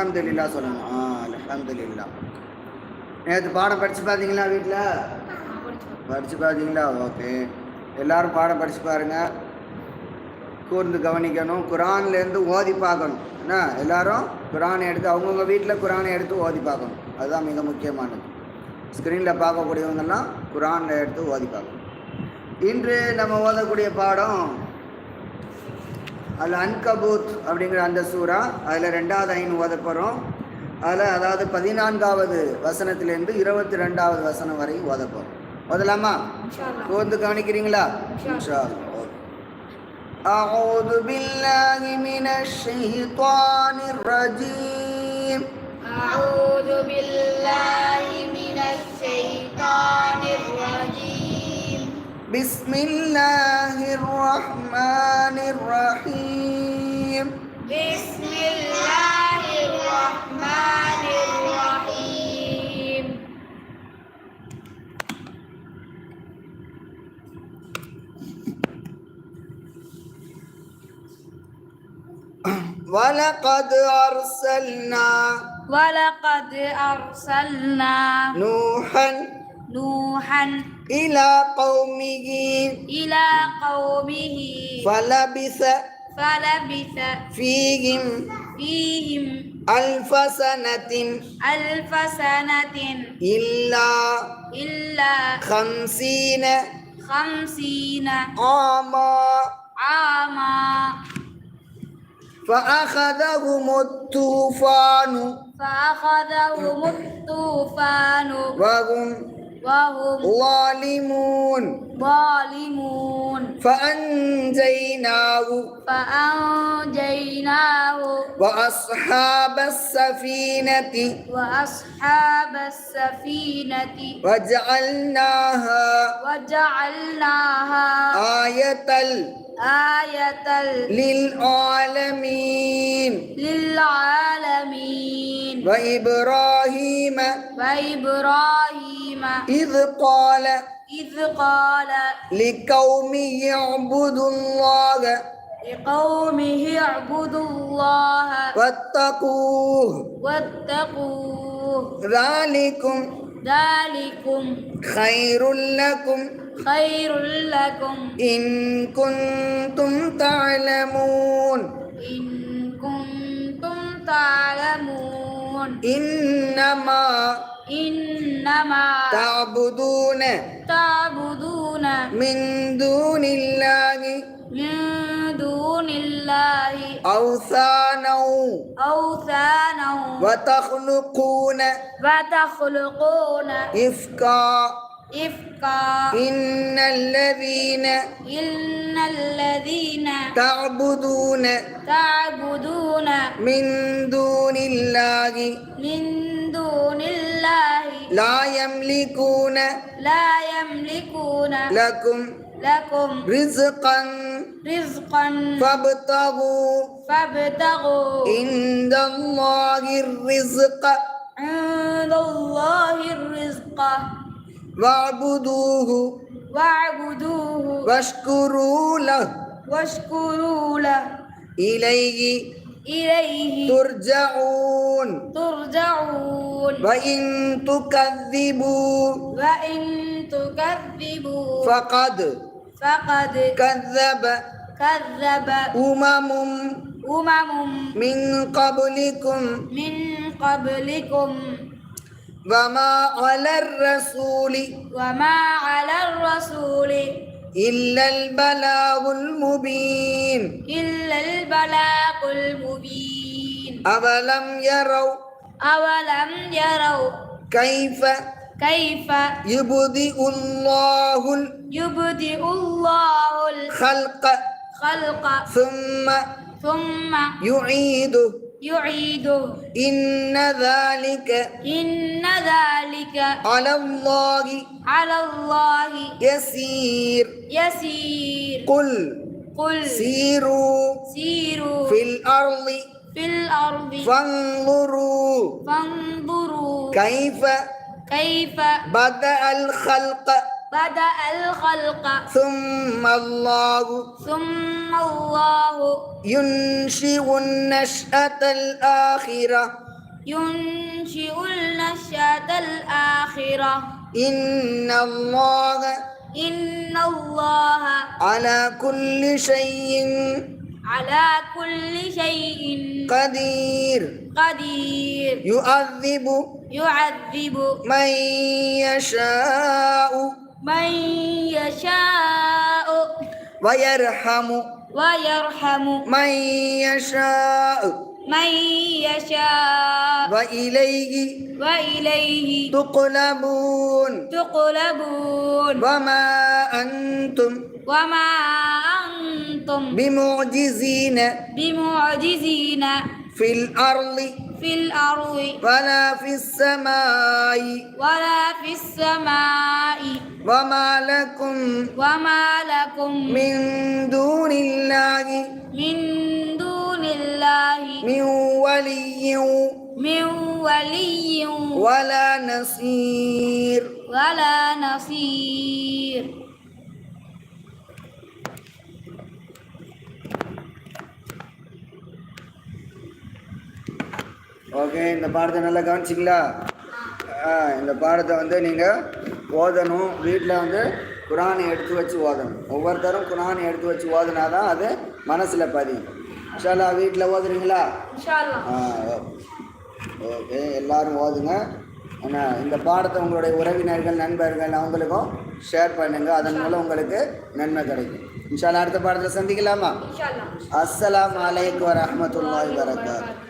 அலமதுல்லா சொல்லணும். ஆ அல்ஹம்துலில்லா நேற்று பாடம் படித்து பார்த்தீங்களா வீட்டில் படித்து பார்த்தீங்களா ஓகே. எல்லாரும் பாடம் படித்து பாருங்கள் கூர்ந்து கவனிக்கணும். குரான்லேருந்து ஓதி பார்க்கணும். என்ன? எல்லாரும் குரானை எடுத்து அவங்கவுங்க வீட்டில் குரானை எடுத்து ஓதி பார்க்கணும். அதுதான் மிக முக்கியமானது. ஸ்க்ரீனில் பார்க்கக்கூடியவங்கெல்லாம் குரானில் எடுத்து ஓதி பார்க்கணும். இன்று நம்ம ஓதக்கூடிய பாடம் அதில் அன்கபூத் அப்படிங்கிற அந்த சூறா அதில் ரெண்டாவது ஐன் ஓத போகிறோம் அதில் அதாவது பதினான்காவது வசனத்திலேருந்து இருபத்தி ரெண்டாவது வசனம் வரை ஓத போகிறோம் ஓதலாமா கூர்ந்து கவனிக்கிறீங்களா இன்ஷா அல்லாஹ். ஓகே. أعوذ بالله من الشيطان الرجيم أعوذ بالله من الشيطان الرجيم بسم الله الرحمن الرحيم بسم الله الرحمن الرحيم. ولقد أرسلنا ولقد أرسلنا نوحا نوحا إلى قومه إلى قومه. فلبث فلبث فيهم فيهم ألف سنة ألف سنة إلا إلا خمسين خمسين عاما. عاما. فأخذهم الطوفان فأخذهم الطوفان وهم وهم ظالمون. ظالمون. فأنجيناه. فأنجيناه. وأصحاب السفينة. وأصحاب السفينة. وجعلناها وجعلناها آية آية للعالمين. للعالمين. وإبراهيم. وإبراهيم. إذ قال إذ قال لقومه اعبدوا الله لقومه اعبدوا الله واتقوه واتقوه ذلكم ذلكم خير لكم خير لكم إن كنتم تعلمون إن كنتم تعلمون إنما إنما تعبدون تعبدون. من دون الله. من دون الله. أوثانا أوثانا. وتخلقون. وتخلقون. إفكا. إفكا. إن الذين إن الذين تعبدون تعبدون من دون الله. من دون الله. لا يملكون لا يملكون لكم لكم رزقا. رزقا. فابتغوا فابتغوا. عند الله الرزق. عند الله الرزق. واعبدوه واعبدوه. واشكروا له. واشكروا له. إليه إليه ترجعون. ترجعون. وإن تكذبوا وإن تكذبوا. فقد فقد كذب كذب أمم أمم من قبلكم. من قبلكم. وما على الرسول. وما على الرسول. إلا البلاغ المبين. إلا البلاغ المبين. أولم يروا أولم يروا كيف كيف يبدئ الله يبدئ الله الخلق الخلق ثم ثم يعيده؟ يعيده إن ذلك إن ذلك على الله على الله يسير. يسير. قل قل سيروا سيروا في الأرض في الأرض. فانظروا فانظروا كيف كيف بدأ الخلق. بدأ الخلق. ثم الله ثم الله. ينشئ النشأة الآخرة. ينشئ النشأة الآخرة. إن الله إن الله على كل شيء على كل شيء قدير. قدير. يعذب يعذب من يشاء. من يشاء. ويرحم. ويرحم. من يشاء. من يشاء. وإليه وإليه. تقلبون. تقلبون. وما أنتم وما أنتم بمعجزين. بمعجزين. في الأرض في الأرض. ولا في السماء. ولا في السماء. وما لكم وما لكم من دون الله. من دون الله. من ولي. من ولي. ولا نصير. ولا نصير. ஓகே இந்த பாடத்தை நல்லா கவனிச்சிங்களா? ஆ இந்த பாடத்தை வந்து நீங்கள் ஓதணும். வீட்டில் வந்து குரானை எடுத்து வச்சு ஓதணும். ஒவ்வொருத்தரும் குரானை எடுத்து வச்சு ஓதுனா தான் அது மனசில் பதியும். ஷாலா வீட்டில் ஓதுறீங்களா? ஓகே எல்லோரும் ஓதுங்க. ஏன்னா இந்த பாடத்தை உங்களுடைய உறவினர்கள் நண்பர்கள் அவங்களுக்கும் ஷேர் பண்ணுங்கள் அதன் மூலம் உங்களுக்கு நன்மை கிடைக்கும். இன்ஷால்லா அடுத்த பாடத்தில் சந்திக்கலாமா? அஸ்ஸலாம் வலைக்கம் வரமத்துல்லாய் வரகாத்து